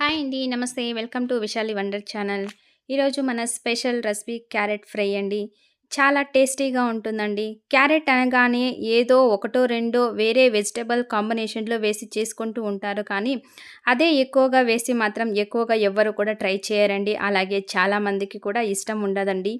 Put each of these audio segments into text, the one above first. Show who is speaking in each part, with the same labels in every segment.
Speaker 1: Hi అండి నమస్తే. Welcome to Vishali wonder channel. ఈరోజు మన స్పెషల్ రెసిపీ క్యారెట్ ఫ్రై అండి. చాలా టేస్టీగా ఉంటుందండి. క్యారెట్ అనగానే ఏదో ఒకటో రెండో వేరే వెజిటబుల్ కాంబినేషన్లో వేసి చేసుకుంటూ ఉంటారు. కానీ అదే ఎక్కువగా వేసి మాత్రం ఎక్కువగా ఎవ్వరు కూడా ట్రై చేయరండి. అలాగే చాలామందికి కూడా ఇష్టం ఉండదండి.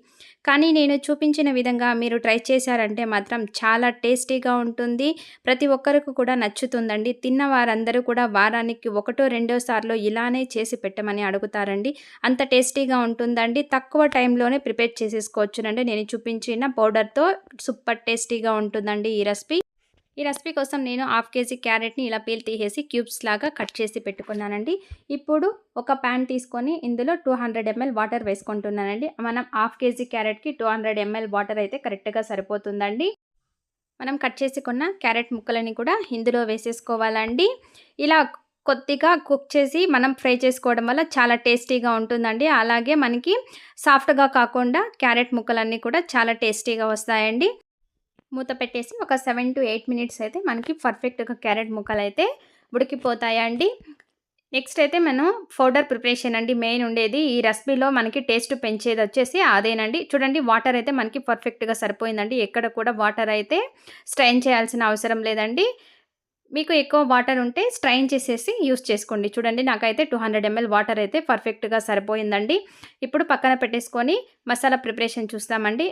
Speaker 1: కానీ నేను చూపించిన విధంగా మీరు ట్రై చేశారంటే మాత్రం చాలా టేస్టీగా ఉంటుంది. ప్రతి ఒక్కరికి కూడా నచ్చుతుందండి. తిన్న వారందరూ కూడా వారానికి ఒకటో రెండో సార్లు ఇలానే చేసి పెట్టమని అడుగుతారండి. అంత టేస్టీగా ఉంటుందండి. తక్కువ టైంలోనే ప్రిపేర్ చేసేసుకోవచ్చునండి. నేను చూపించిన పౌడర్తో సూపర్ టేస్టీగా ఉంటుందండి ఈ రెసిపీ. ఈ రెసిపీ కోసం నేను హాఫ్ కేజీ క్యారెట్ని ఇలా పీల్ తీసేసి క్యూబ్స్ లాగా కట్ చేసి పెట్టుకున్నానండి. ఇప్పుడు ఒక ప్యాన్ తీసుకొని ఇందులో టూ హండ్రెడ్ ఎంఎల్ వాటర్ వేసుకుంటున్నానండి. మనం half KG క్యారెట్కి two hundred M L water అయితే కరెక్ట్గా సరిపోతుందండి. మనం కట్ చేసుకున్న క్యారెట్ ముక్కలని కూడా ఇందులో వేసేసుకోవాలండి. ఇలా కొద్దిగా కుక్ చేసి మనం ఫ్రై చేసుకోవడం వల్ల చాలా టేస్టీగా ఉంటుందండి. అలాగే మనకి సాఫ్ట్గా కాకుండా క్యారెట్ ముక్కలన్నీ కూడా చాలా టేస్టీగా వస్తాయండి. మూత పెట్టేసి ఒక సెవెన్ టు ఎయిట్ మినిట్స్ అయితే మనకి పర్ఫెక్ట్గా క్యారెట్ ముక్కలు అయితే ఉడికిపోతాయండి. నెక్స్ట్ అయితే మనం పౌడర్ ప్రిపరేషన్ అండి మెయిన్ ఉండేది. ఈ రెసిపీలో మనకి టేస్ట్ పెంచేది వచ్చేసి అదేనండి. చూడండి వాటర్ అయితే మనకి పర్ఫెక్ట్గా సరిపోయిందండి. ఎక్కడ కూడా వాటర్ అయితే స్ట్రైన్ చేయాల్సిన అవసరం లేదండి. మీకు ఎక్కువ వాటర్ ఉంటే స్ట్రైన్ చేసేసి యూస్ చేసుకోండి. చూడండి నాకైతే టూ హండ్రెడ్ ఎంఎల్ వాటర్ అయితే పర్ఫెక్ట్గా సరిపోయిందండి. ఇప్పుడు పక్కన పెట్టేసుకొని మసాలా ప్రిపరేషన్ చూస్తామండి.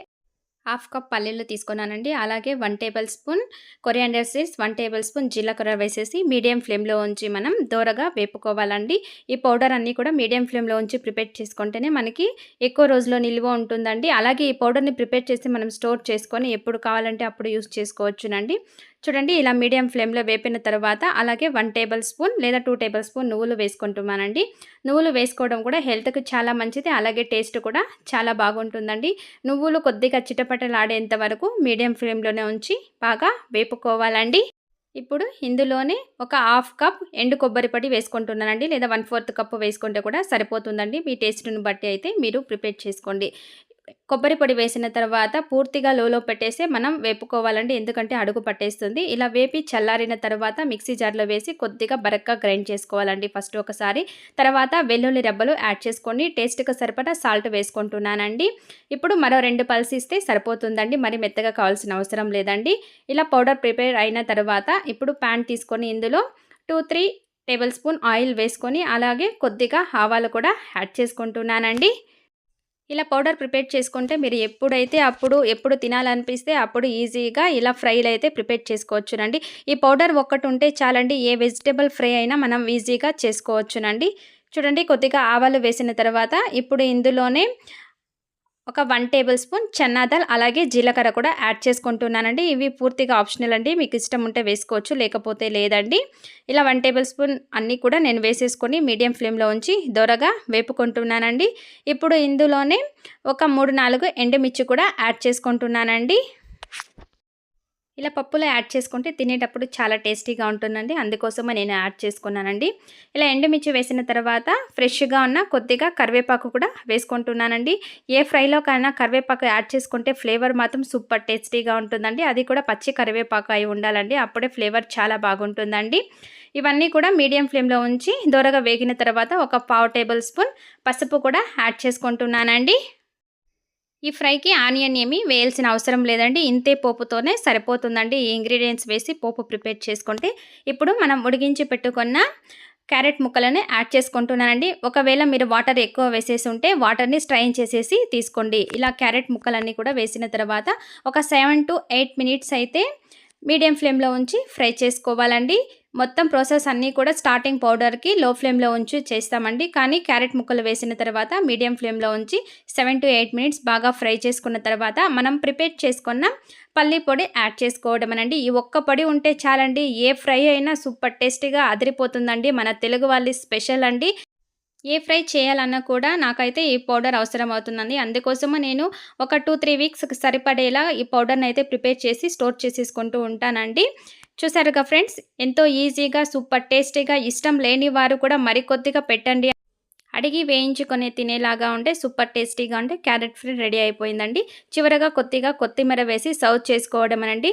Speaker 1: హాఫ్ కప్ పల్లీలు తీసుకున్నానండి. అలాగే one tablespoon coriander seeds one tablespoon జీలకర్ర వేసేసి మీడియం ఫ్లేమ్లో ఉంచి మనం దోరగా వేపుకోవాలండి. ఈ పౌడర్ అన్నీ కూడా మీడియం ఫ్లేమ్లో ఉంచి ప్రిపేర్ చేసుకుంటేనే మనకి ఎక్కువ రోజులో నిల్వ ఉంటుందండి. అలాగే ఈ పౌడర్ని ప్రిపేర్ చేసి మనం స్టోర్ చేసుకొని ఎప్పుడు కావాలంటే అప్పుడు యూస్ చేసుకోవచ్చునండి. చూడండి ఇలా మీడియం ఫ్లేమ్లో వేపిన తర్వాత అలాగే వన్ టేబుల్ స్పూన్ లేదా టూ టేబుల్ స్పూన్ నువ్వులు వేసుకుంటున్నానండి. నువ్వులు వేసుకోవడం కూడా హెల్త్కి చాలా మంచిది అలాగే టేస్ట్ కూడా చాలా బాగుంటుందండి. నువ్వులు కొద్దిగా చిటపటలాడేంత వరకు మీడియం ఫ్లేమ్లోనే ఉంచి బాగా వేపుకోవాలండి. ఇప్పుడు ఇందులోనే ఒక హాఫ్ కప్ ఎండు కొబ్బరి పొడి వేసుకుంటున్నానండి లేదా వన్ ఫోర్త్ కప్ వేసుకుంటే కూడా సరిపోతుందండి. మీ టేస్ట్ని బట్టి అయితే మీరు ప్రిపేర్ చేసుకోండి. కొబ్బరి పొడి వేసిన తర్వాత పూర్తిగా లోలో పెట్టేసి మనం వేపుకోవాలండి. ఎందుకంటే అడుగు పట్టేస్తుంది. ఇలా వేపి చల్లారిన తర్వాత మిక్సీ జార్లో వేసి కొద్దిగా బరక్గా గ్రైండ్ చేసుకోవాలండి ఫస్ట్ ఒకసారి. తర్వాత వెల్లుల్లి రెబ్బలు యాడ్ చేసుకొని టేస్ట్కి సరిపడా సాల్ట్ వేసుకుంటున్నానండి. ఇప్పుడు మరో రెండు పల్స్ ఇస్తే సరిపోతుందండి. మరి మెత్తగా కావాల్సిన అవసరం లేదండి. ఇలా పౌడర్ ప్రిపేర్ అయిన తర్వాత ఇప్పుడు ప్యాన్ తీసుకొని ఇందులో two three tablespoon oil వేసుకొని అలాగే కొద్దిగా ఆవాలు కూడా యాడ్ చేసుకుంటున్నానండి. ఇలా పౌడర్ ప్రిపేర్ చేసుకుంటే మీరు ఎప్పుడైతే అప్పుడు ఎప్పుడు తినాలనిపిస్తే అప్పుడు ఈజీగా ఇలా ఫ్రైలు అయితే ప్రిపేర్ చేసుకోవచ్చునండి. ఈ పౌడర్ ఒక్కటి ఉంటే చాలండి. ఏ వెజిటేబుల్ ఫ్రై అయినా మనం ఈజీగా చేసుకోవచ్చునండి. చూడండి కొద్దిగా ఆవాలు వేసిన తర్వాత ఇప్పుడు ఇందులోనే ఒక వన్ టేబుల్ స్పూన్ చన్నాదాల్ అలాగే జీలకర్ర కూడా యాడ్ చేసుకుంటున్నానండి. ఇవి పూర్తిగా ఆప్షనల్ అండి. మీకు ఇష్టం ఉంటే వేసుకోవచ్చు లేకపోతే లేదండి. ఇలా వన్ టేబుల్ స్పూన్ అన్నీ కూడా నేను వేసేసుకొని మీడియం ఫ్లేమ్లో ఉంచి దొరగా వేపుకుంటున్నానండి. ఇప్పుడు ఇందులోనే ఒక మూడు నాలుగు ఎండుమిర్చి కూడా యాడ్ చేసుకుంటున్నానండి. ఇలా పప్పులో యాడ్ చేసుకుంటే తినేటప్పుడు చాలా టేస్టీగా ఉంటుందండి. అందుకోసమే నేను యాడ్ చేసుకున్నానండి. ఇలా ఎండుమిర్చి వేసిన తర్వాత ఫ్రెష్గా ఉన్న కొద్దిగా కరివేపాకు కూడా వేసుకుంటున్నానండి. ఏ ఫ్రైలో కన్నా కరివేపాకు యాడ్ చేసుకుంటే ఫ్లేవర్ మాత్రం సూపర్ టేస్టీగా ఉంటుందండి. అది కూడా పచ్చి కరివేపాకు అయి ఉండాలండి. అప్పుడే ఫ్లేవర్ చాలా బాగుంటుందండి. ఇవన్నీ కూడా మీడియం ఫ్లేమ్లో ఉంచి దొరగా వేగిన తర్వాత ఒక పావు టేబుల్ స్పూన్ పసుపు కూడా యాడ్ చేసుకుంటున్నానండి. ఈ ఫ్రైకి ఆనియన్ ఏమి వేయాల్సిన అవసరం లేదండి. ఇంతే పోపుతోనే సరిపోతుందండి. ఈ ఇంగ్రీడియంట్స్ వేసి పోపు ప్రిపేర్ చేసుకుంటే ఇప్పుడు మనం ఉడిగించి పెట్టుకున్న క్యారెట్ ముక్కలని యాడ్ చేసుకుంటున్నానండి. ఒకవేళ మీరు వాటర్ ఎక్కువ వేసేసి ఉంటే వాటర్ని స్ట్రైన్ చేసేసి తీసుకోండి. ఇలా క్యారెట్ ముక్కలన్నీ కూడా వేసిన తర్వాత ఒక సెవెన్ టు ఎయిట్ మినిట్స్ అయితే మీడియం ఫ్లేమ్లో ఉంచి ఫ్రై చేసుకోవాలండి. మొత్తం ప్రాసెస్ అన్నీ కూడా స్టార్టింగ్ పౌడర్కి లో ఫ్లేమ్లో ఉంచి చేస్తామండి. కానీ క్యారెట్ ముక్కలు వేసిన తర్వాత మీడియం ఫ్లేమ్లో ఉంచి సెవెన్ టు ఎయిట్ మినిట్స్ బాగా ఫ్రై చేసుకున్న తర్వాత మనం ప్రిపేర్ చేసుకున్న పల్లి పొడి యాడ్ చేసుకోవడమనండి. ఈ ఒక్క పొడి ఉంటే చాలండి. ఏ ఫ్రై అయినా సూపర్ టేస్టీగా అదిరిపోతుందండి. మన తెలుగు వాళ్ళ స్పెషల్ అండి. ఏ ఫ్రై చేయాలన్నా కూడా నాకైతే ఈ పౌడర్ అవసరం అవుతుందండి అందుకోసము నేను ఒక టూ త్రీ వీక్స్ సరిపడేలా ఈ పౌడర్ని అయితే ప్రిపేర్ చేసి స్టోర్ చేసేసుకుంటూ ఉంటానండి. చూసారుగా ఫ్రెండ్స్ ఎంతో ఈజీగా సూపర్ టేస్టీగా ఇష్టం లేని వారు కూడా మరికొద్దిగా పెట్టండి. అడిగి వేయించుకొని తినేలాగా ఉంటే సూపర్ టేస్టీగా ఉంటే క్యారెట్ ఫ్రై రెడీ అయిపోయిందండి. చివరగా కొద్దిగా కొత్తిమీర వేసి సర్వ్ చేసుకోవడం అనండి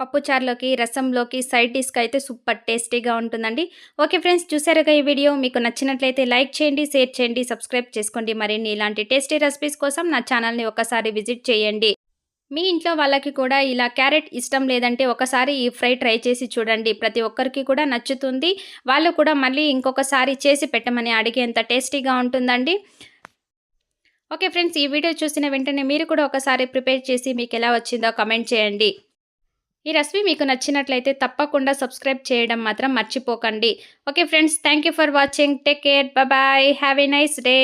Speaker 1: పప్పుచారులోకి రసంలోకి సైడ్ డిష్కి అయితే సూపర్ టేస్టీగా ఉంటుందండి. ఓకే ఫ్రెండ్స్ చూసారుగా ఈ వీడియో? మీకు నచ్చినట్లయితే లైక్ చేయండి షేర్ చేయండి సబ్స్క్రైబ్ చేసుకోండి. మరిన్ని ఇలాంటి టేస్టీ రెసిపీస్ కోసం నా ఛానల్ని ఒకసారి విజిట్ చేయండి. మీ ఇంట్లో వాళ్ళకి కూడా ఇలా క్యారెట్ ఇష్టం లేదంటే ఒకసారి ఈ ఫ్రై ట్రై చేసి చూడండి. ప్రతి ఒక్కరికి కూడా నచ్చుతుంది. వాళ్ళు కూడా మళ్ళీ ఇంకొకసారి చేసి పెట్టమని అడిగేంత టేస్టీగా ఉంటుందండి. ఓకే ఫ్రెండ్స్ ఈ వీడియో చూసిన వెంటనే మీరు కూడా ఒకసారి ప్రిపేర్ చేసి మీకు ఎలా వచ్చిందో కమెంట్ చేయండి. ఈ రెసిపీ మీకు నచ్చినట్లయితే తప్పకుండా సబ్స్క్రైబ్ చేయడం మాత్రం మర్చిపోకండి. Okay friends thank you for watching. Take care. Bye. Have a nice day.